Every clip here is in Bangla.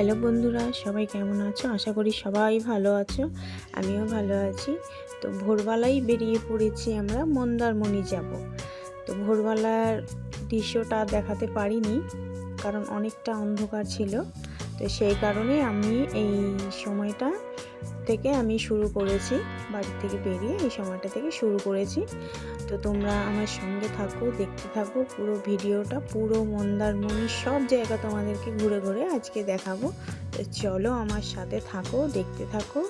হ্যালো বন্ধুরা, সবাই কেমন আছো? আশা করি সবাই ভালো আছো, আমিও ভালো আছি। তো ভোরবেলাই বেরিয়ে পড়েছি আমরা মন্দারমণি যাব। তো ভোরবেলার দৃশ্যটা দেখাতে পারিনি, কারণ অনেকটা অন্ধকার ছিল। তো সেই কারণে আমি এই সময়টা থেকে আমি শুরু করেছি, বাড়ি থেকে বেরিয়ে এই সময়টা থেকে শুরু করেছি। তো তোমরা আমার সঙ্গে থাকো, দেখতে থাকো, পুরো ভিডিওটা, পুরো মন্দারমণি সব জায়গা তোমাদেরকে ঘুরে ঘুরে আজকে দেখাবো। তো চলো আমার সাথে থাকো, দেখতে থাকো।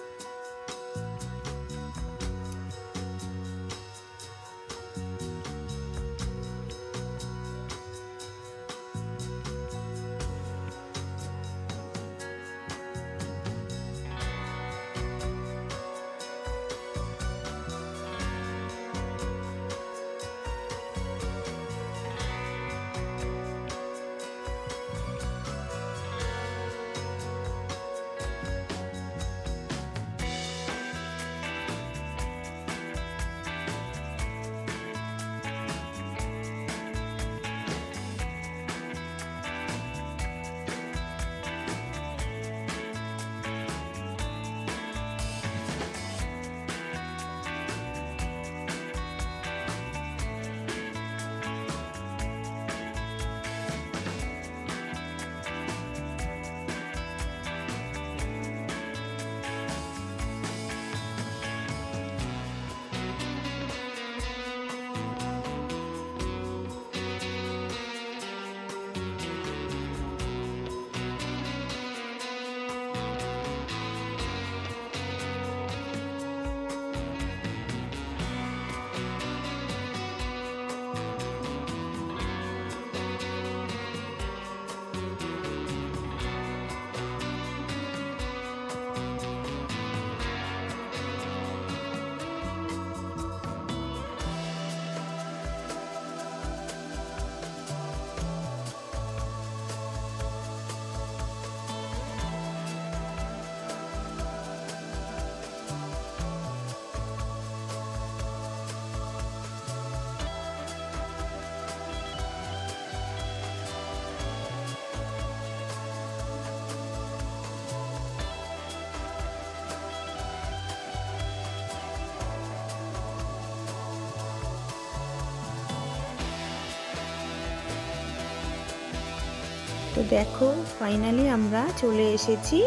তো দেখো ফাইনালি আমরা চলে এসেছি।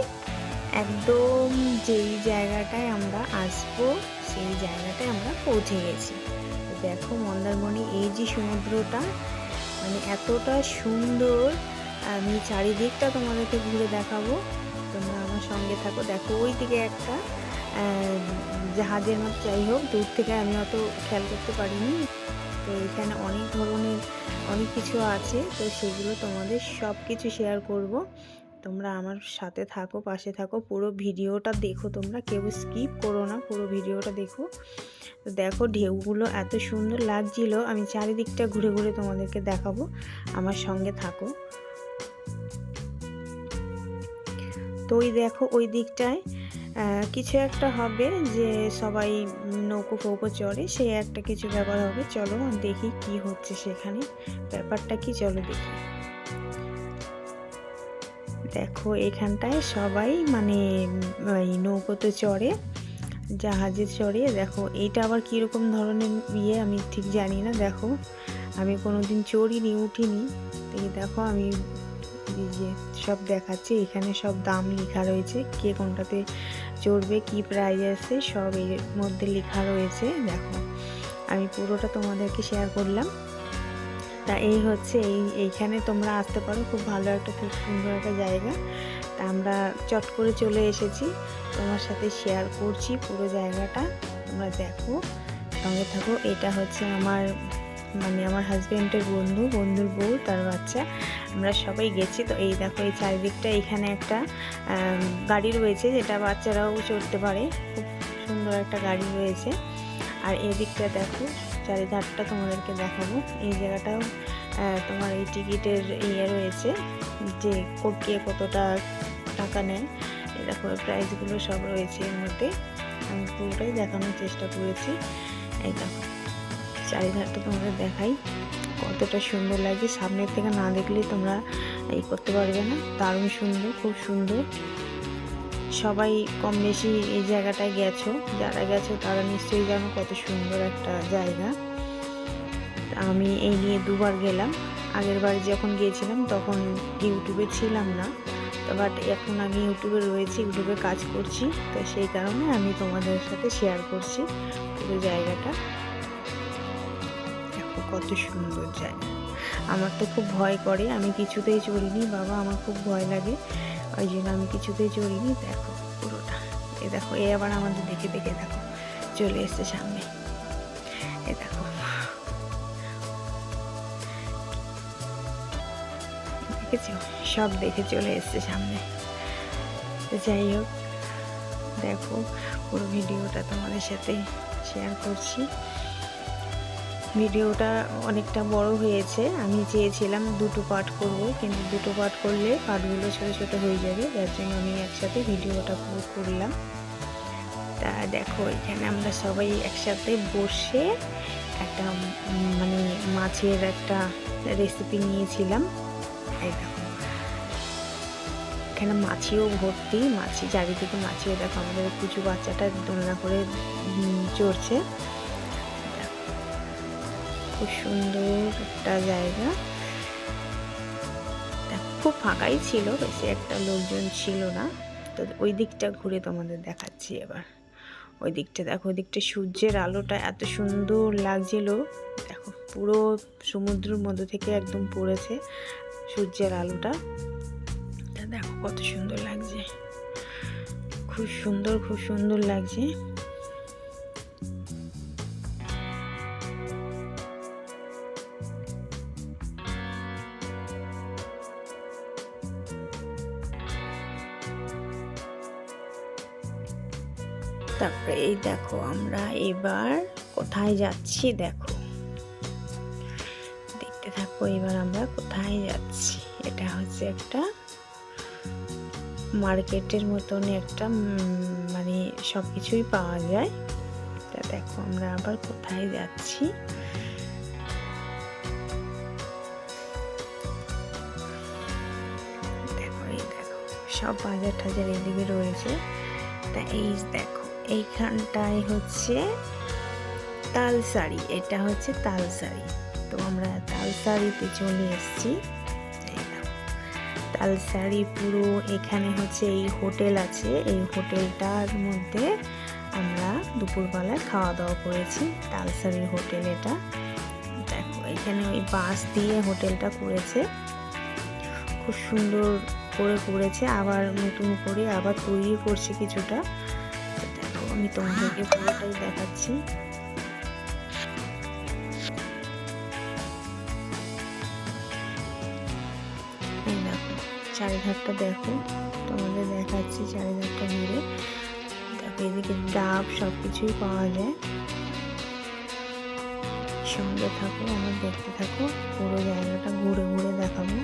একদম যেই জায়গাটায় আমরা আসব, সেই জায়গাটায় আমরা পৌঁছে গেছি। তো দেখো মন্দারমণি, এই যে সমুদ্রটা মানে এতটা সুন্দর। আমি চারিদিকটা তোমাদেরকে ঘুরে দেখাবো। তোমরা আমার সঙ্গে থাকো। দেখো, ওই দিকে একটা জাহাজের মতো। যাই হোক, দূর থেকে আমি অত খেয়াল করতে পারিনি। তো এখানে অনেক ধরনের, অনেক কিছু আছে। তো সেগুলো তোমাদের সব কিছু শেয়ার করব। তোমরা আমার সাথে থাকো, পাশে থাকো। পুরো ভিডিওটা দেখো তোমরা। কেউ স্কিপ করো না, পুরো ভিডিওটা দেখো। দেখো ঢেউগুলো এত সুন্দর লাগছিল। আমি চারিদিকটা ঘুরে ঘুরে তোমাদেরকে দেখাবো। আমার সঙ্গে থাকো। তো ওই দেখো ওই দিকটায়। কিছু একটা হবে যে সবাই নৌকো ফৌকো চড়ে সে একটা কিছু ব্যাপার হবে। চলো দেখি কি হচ্ছে সেখানে। ব্যাপারটা কি? চলো দেখি। দেখো, এখানটায় সবাই মানে ওই নৌকোতে চড়ে, জাহাজে চড়ে। দেখো, এইটা আবার কীরকম ধরনের ইয়ে আমি ঠিক জানি না। দেখো, আমি কোনো দিন চড়িনি, উঠিনি। এই দেখো, আমি যে সব দেখাচ্ছে। এখানে সব দাম লেখা রয়েছে, কে কোনটাতে চড়বে, কি প্রাইজ আছে, সব এর মধ্যে লেখা রয়েছে, দেখো। আমি পুরোটা তোমাদেরকে শেয়ার করলাম। তা এই হচ্ছে, এই, এইখানে তোমরা আসতে পারো, খুব ভালো একটা, খুব সুন্দর একটা জায়গা। তা আমরা চট করে চলে এসেছি, তোমার সাথে শেয়ার করছি পুরো জায়গাটা, তোমরা দেখো। সঙ্গে থাকো, এটা হচ্ছে আমার মানে আমার হাজব্যান্ডের বন্ধু, বন্ধুর বউ, তার বাচ্চা। আমরা সবাই গেছি। তো এই দেখো, এই চারিদিকটা এখানে একটা গাড়ি রয়েছে যেটা বাচ্চারাও চড়তে পারে। খুব সুন্দর একটা গাড়ি রয়েছে। আর এদিকটা দেখো, চারিধারটা তোমাদেরকে দেখাবো। এই জায়গাটাও তোমার এই টিকিটের ইয়ে রয়েছে যে কে কতটা টাকা নেয়। দেখো, প্রাইসগুলো সব রয়েছে এর মধ্যে। আমি পুরোটাই দেখানোর চেষ্টা করেছি। এই দেখো, চারিধারটা তোমাদের দেখাই। কতটা সুন্দর লাগছে সামনের থেকে না দেখলে তোমরা এই করতে পারবে না। দারুণ সুন্দর, খুব সুন্দর। সবাই কম বেশি এই জায়গাটায় গেছো। যারা গেছো তারা নিশ্চয়ই জানো কত সুন্দর একটা জায়গা। আমি এই নিয়ে দুবার গেলাম। আগের বার যখন গিয়েছিলাম তখন ইউটিউবে ছিলাম না। বাট এখন আমি ইউটিউবে রয়েছি, ইউটিউবে কাজ করছি। তো সেই কারণে আমি তোমাদের সাথে শেয়ার করছি পুরো জায়গাটা। কত সুন্দর জায়গা। আমার তো খুব ভয় করে, আমি কিছুতেই চলিনি বাবা আমার খুব ভয় লাগে। ওই জন্য আমি কিছুতেই চলিনি দেখো পুরোটা। এ দেখো, এ আবার আমাদের দেখে দেখে দেখো, চলে এসছে সামনে। এ দেখো। দেখেছ? সব দেখে চলে এসছে সামনে। যাই হোক, দেখো পুরো ভিডিওটা তোমাদের সাথে শেয়ার করছি। ভিডিওটা অনেকটা বড় হয়েছে। আমি চেয়েছিলাম দুটো পার্ট করব, কিন্তু দুটো পার্ট করলে পার্টগুলো ছোটো ছোটো হয়ে যাবে, যার জন্য আমি একসাথে ভিডিওটা পুরো করলাম। তা দেখো, এখানে আমরা সবাই একসাথে বসে একটা মানে মাছের একটা রেসিপি নিয়েছিলাম। এখানে মাছিও ভর্তি, মাছি চারিদিকে মাছিও দেখো আমাদের কুচু বাচ্চাটা দোলনা করে চড়ছে। খুব সুন্দর একটা জায়গা। খুব ফাঁকাই ছিল, বেশি একটা লোকজন ছিল না। তো ওই দিকটা ঘুরে তোমাদের দেখাচ্ছি এবার। ওই দিকটা দেখো, ওই দিকটা সূর্যের আলোটা এত সুন্দর লাগছিল। দেখো, পুরো সমুদ্রের মধ্যে থেকে একদম পড়েছে সূর্যের আলোটা। দেখো কত সুন্দর লাগছে। খুব সুন্দর খুব সুন্দর লাগছে। এই দেখো, আমরা এবার কোথায় যাচ্ছি দেখো। দেখতে থাকো, এবার আমরা কোথায় যাচ্ছি। এটা হচ্ছে একটা মার্কেটের মতন একটা মানে সব কিছুই পাওয়া যায়। তা দেখো, আমরা আবার কোথায় যাচ্ছি। দেখো দেখো, সব বাজার টাজার এদিকে রয়েছে। তা এই দেখো এইখানটায় হচ্ছে তাল শাড়ি এটা হচ্ছে তাল শাড়ি তো আমরা তালসারিতে চলে এসেছি। শাড়ি পুরো এখানে হচ্ছে এই হোটেল আছে। এই হোটেলটার মধ্যে আমরা দুপুরবেলায় খাওয়া দাওয়া করেছি। তালসারি হোটেল এটা। দেখো, এখানে ওই বাস দিয়ে হোটেলটা করেছে। খুব সুন্দর করে করেছে। আবার নতুন করে আবার তৈরি করছে কিছুটা। আমি তোমাদেরকে পুরোটাই দেখাচ্ছি। চারিধারটা দেখো, তোমাদের দেখাচ্ছি চারিধারটা ঘুরে দেখো, এদিকে ডাব সব কিছুই পাওয়া যায়। সঙ্গে থাকো, আমার দেখতে থাকো, পুরো জায়গাটা ঘুরে ঘুরে দেখাবো।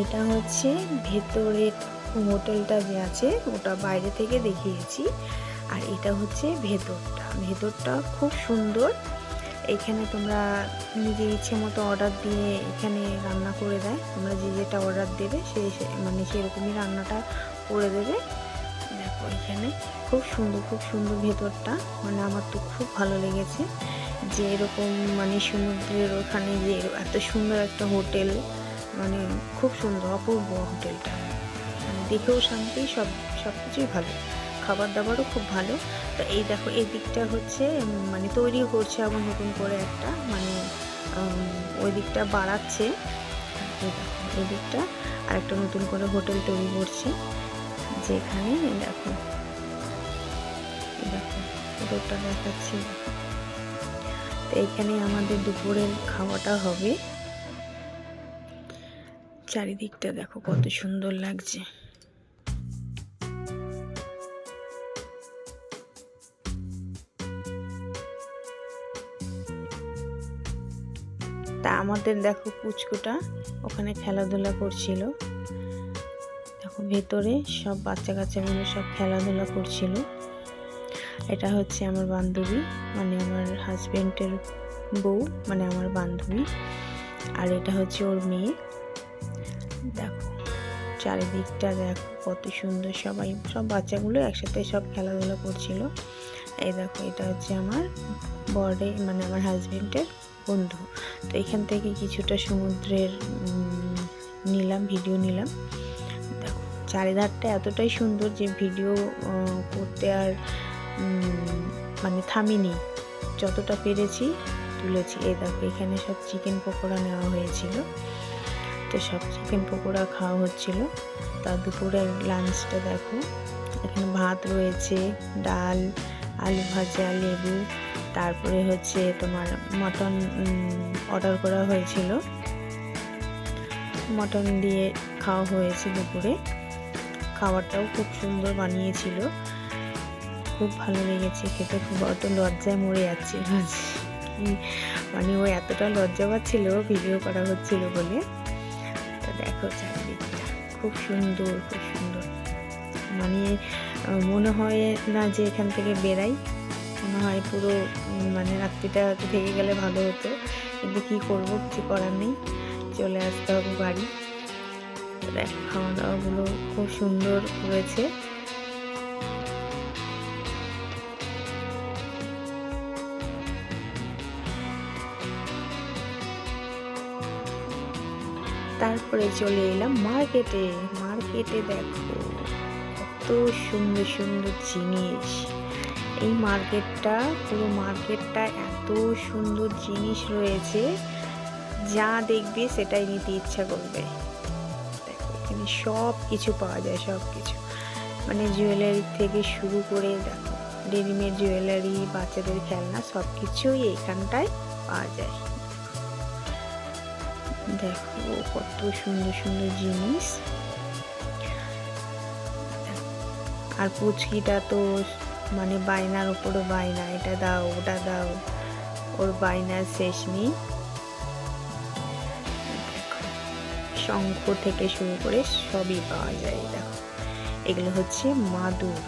এটা হচ্ছে ভেতরের হোটেলটা যে আছে, ওটা বাইরে থেকে দেখিয়েছি। আর এটা হচ্ছে ভেতরটা। ভেতরটা খুব সুন্দর। এখানে তোমরা নিজের ইচ্ছে মতো অর্ডার দিয়ে এখানে রান্না করে দেয় তোমরা যে যেটা অর্ডার দেবে সে মানে সেরকমই রান্নাটা করে দেবে। দেখো এখানে খুব সুন্দর খুব সুন্দর ভেতরটা। মানে আমার তো খুব ভালো লেগেছে। যে এরকম মানে সমুদ্রের ওখানে যে এত সুন্দর একটা হোটেল। মানে খুব সুন্দর, অপূর্ব হোটেলটা। মানে দেখেও শান্তি, সব সব কিছুই ভালো। খাবার দাবারও খুব ভালো। তো এই দেখো, এই দিকটা হচ্ছে মানে তৈরিও করছে আবার নতুন করে একটা মানে ওই দিকটা বাড়াচ্ছে। এই দিকটা আর একটা নতুন করে হোটেল তৈরি করছে, যেখানে দেখো দেখো দেখাচ্ছি। তো এইখানে আমাদের দুপুরের খাওয়াটা হবে। চারিদিকটা দেখো কত সুন্দর লাগছে। তা আমাদের দেখো পুচকুটা ওখানে খেলাধুলা করছিল। দেখো ভেতরে সব বাচ্চা কাচ্চা মিলে সব খেলাধুলা করছিল। এটা হচ্ছে আমার বান্ধবী মানে আমার হাজব্যান্ডের বউ মানে আমার বান্ধবী। আর এটা হচ্ছে ওর মেয়ে। দেখো, চারিদিকটা দেখো কত সুন্দর সবাই, সব বাচ্চাগুলো একসাথে সব খেলাধুলা করছিল। এই দেখো, এটা হচ্ছে আমার বরে মানে আমার হাজবেন্ডের বন্ধু। তো এখান থেকে কিছুটা সমুদ্রের নিলাম ভিডিও নিলাম। দেখো, চারিধারটা এতটাই সুন্দর যে ভিডিও করতে আর মানে থামিনি। যতটা পেরেছি তুলেছি। এই দেখো, এখানে সব চিকেন পকোড়া নেওয়া হয়েছিল। তো সব চিকেন পকোড়া খাওয়া হচ্ছিল। তার দুপুরের লাঞ্চটা দেখো। এখানে ভাত রয়েছে, ডাল, আলু ভাজা, লেবু। তারপরে হচ্ছে তোমার মটন অর্ডার করা হয়েছিল। মটন দিয়ে খাওয়া হয়েছে দুপুরে। খাবারটাও খুব সুন্দর বানিয়েছিল। খুব ভালো লেগেছে খেতে। খুব অত লজ্জায় মরে যাচ্ছে মানে ও এতটা লজ্জা পাচ্ছিল, ভিডিও করা হচ্ছিল বলে। দেখো চারিদিকটা খুব সুন্দর খুব সুন্দর। মানে মনে হয় না যে এখান থেকে বেরাই। মনে হয় পুরো মানে রাত্রিটা থেকে গেলে ভালো হতো। কিন্তু কী করব, কিছু করার নেই। চলে আসতে হবে বাড়ি। দেখ খাওয়া দাওয়াগুলো খুব সুন্দর হয়েছে তারপরে চলে এলাম মার্কেটে। মার্কেটে দেখো, কত সুন্দর সুন্দর জিনিস। এই মার্কেটটা, পুরো মার্কেটটা এত সুন্দর জিনিস রয়েছে, যা দেখবে সেটাই নিতে ইচ্ছা করবে। দেখো, এখানে সব কিছু পাওয়া যায় সব কিছু মানে জুয়েলারি থেকে শুরু করে, দেখো রেডিমেড জুয়েলারি বাচ্চাদের খেলনা সব কিছুই এখানটায় পাওয়া যায়। দেখো কত সুন্দর সুন্দর জিনিস। আর পুচকিটা তো মানে বায়নার উপরে বায়না, এটা দাও, ওটা দাও, ওর বায়নার শেষ নেই। শঙ্খ থেকে শুরু করে সবই পাওয়া যায়, দেখো। এগুলো হচ্ছে মাদুর।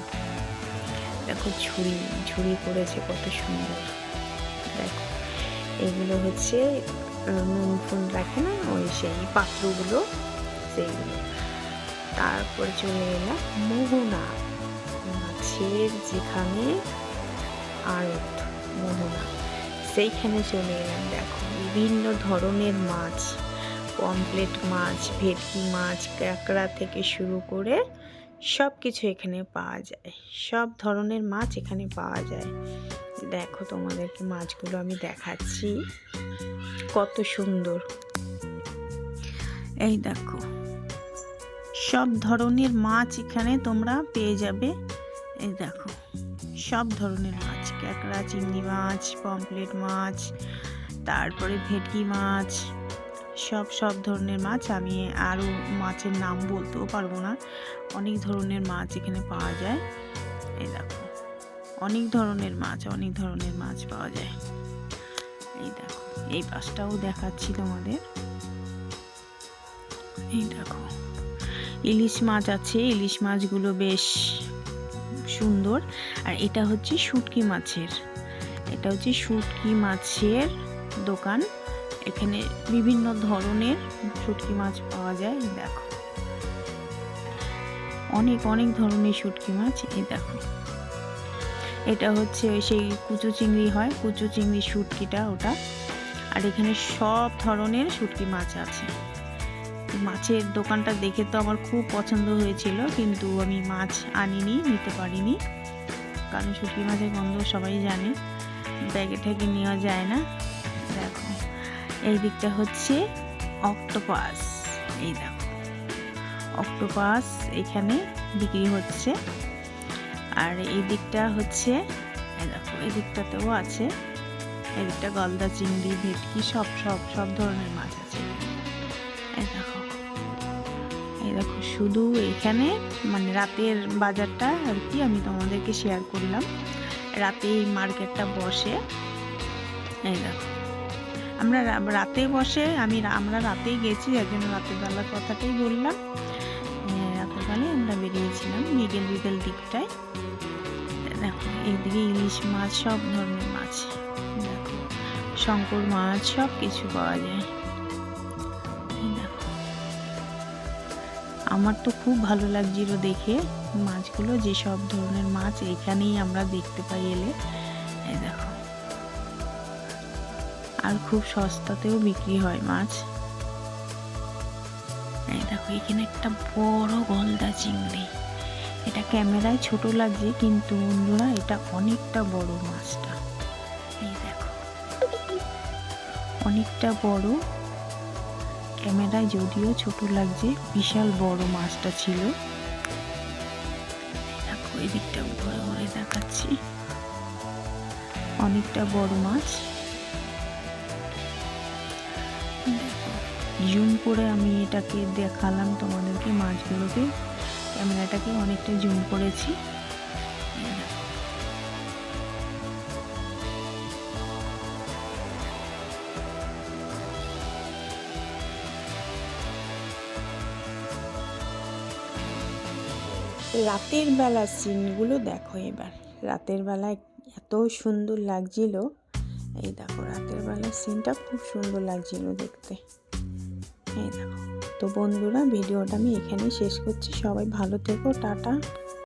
দেখো ঝুড়ি ঝুড়ি করেছে কত সুন্দর। দেখো, এগুলো হচ্ছে নুন ফুন রাখে না, ওই সেই পাত্রগুলো সেইগুলো তারপর চলে এলাম মোহনা মাছের যেখানে আড়ত মোহনা। সেইখানে চলে এলাম, দেখো, বিভিন্ন ধরনের মাছ পমপ্লেট মাছ, ভেটকি মাছ ক্যাঁকড়া থেকে শুরু করে সব কিছু এখানে পাওয়া যায়। সব ধরনের মাছ এখানে পাওয়া যায়। দেখো তোমাদেরকে মাছগুলো আমি দেখাচ্ছি। কত সুন্দর। এই দেখো, সব ধরনের মাছ এখানে তোমরা পেয়ে যাবে। এই দেখো, সব ধরনের মাছ, ক্যাকড়া, চিংড়ি মাছ পমপ্লেট মাছ, তারপরে ভেটকি মাছ, সব সব ধরনের মাছ। আমি আরও মাছের নাম বলতেও পারব না। অনেক ধরনের মাছ এখানে পাওয়া যায়। এই দেখো, অনেক ধরনের মাছ, অনেক ধরনের মাছ পাওয়া যায়। এই দেখো। এই পাশটাও দেখাচ্ছি তোমাদের। এই দেখো, ইলিশ মাছ আছে, ইলিশ মাছগুলো বেশ সুন্দর। আর এটা হচ্ছে শুটকি মাছের, এটা হচ্ছে শুটকি মাছের দোকান। এখানে বিভিন্ন ধরনের শুটকি মাছ পাওয়া যায় দেখো। অনেক অনেক ধরনের শুটকি মাছ, এই দেখো। এটা হচ্ছে সেই কুচু চিংড়ি হয়, কুচু চিংড়ি শুটকিটা ওটা। আর এখানে সব ধরনের শুটকি মাছ আছে। মাছের দোকানটা দেখে তো আমার খুব পছন্দ হয়েছিল, কিন্তু আমি মাছ আনিনি, নিতে পারিনি। কারণ শুটকি মাছের গন্ধ সবাই জানে, ব্যাগে ঠেকে নেওয়া যায় না। দেখো, এই দিকটা হচ্ছে অক্টোপাস। এই দেখো, অক্টোপাস এখানে বিক্রি হচ্ছে। আর এই দিকটা হচ্ছে দেখো, এই দিকটাতেও আছে। এই দিকটা গলদা চিংড়ি, ভেটকি, সব সব সব ধরনের মাছ আছে। এই দেখো। শুধু এখানে মানে রাতের বাজারটা আর কি আমি তোমাদেরকে শেয়ার করলাম। রাতে এই মার্কেটটা বসে। এই দেখো। আমরা রাতে বসে, আমি আমরা রাতেই গেছি, যার জন্য রাতের বেলার কথাটাই বললাম। রাতের বেলায় আমরা বেরিয়েছিলাম, বিকেল বিকেল দিকটায়। দেখো, এইদিকে ইলিশ মাছ, সব ধরনের মাছ। শঙ্কর মাছ সব কিছু পাওয়া যায়। আমার তো খুব ভালো লাগছিল দেখে। মাছগুলো যে সব ধরনের মাছ এখানেই আমরা দেখতে পাই এলে। দেখো। আর খুব সস্তাতেও বিক্রি হয় মাছ। এই দেখো, এখানে একটা বড় গলদা চিংড়ি। এটা ক্যামেরায় ছোট লাগছে, কিন্তু বন্ধুরা, এটা অনেকটা বড় মাছটা। অনেকটা বড়। ক্যামেরায় যদিও ছোট লাগছে, বিশাল বড় মাছটা ছিল। দেখো, এদিকটা ঘুরে ঘুরে দেখাচ্ছি। অনেকটা বড় মাছ। জুম করে আমি এটাকে দেখালাম তোমাদেরকে, মাছগুলোকে। ক্যামেরাটাকে অনেকটা জুম করেছি। রাতের বেলা সিনগুলো দেখো এবার। রাতের বেলায় এত সুন্দর লাগছিল। এই দেখো, রাতের বেলা সিনটা খুব সুন্দর লাগছিল দেখতে। এই দেখো। তো বন্ধুরা, ভিডিওটা আমি এখানেই শেষ করছি। সবাই ভালো থেকো, টাটা।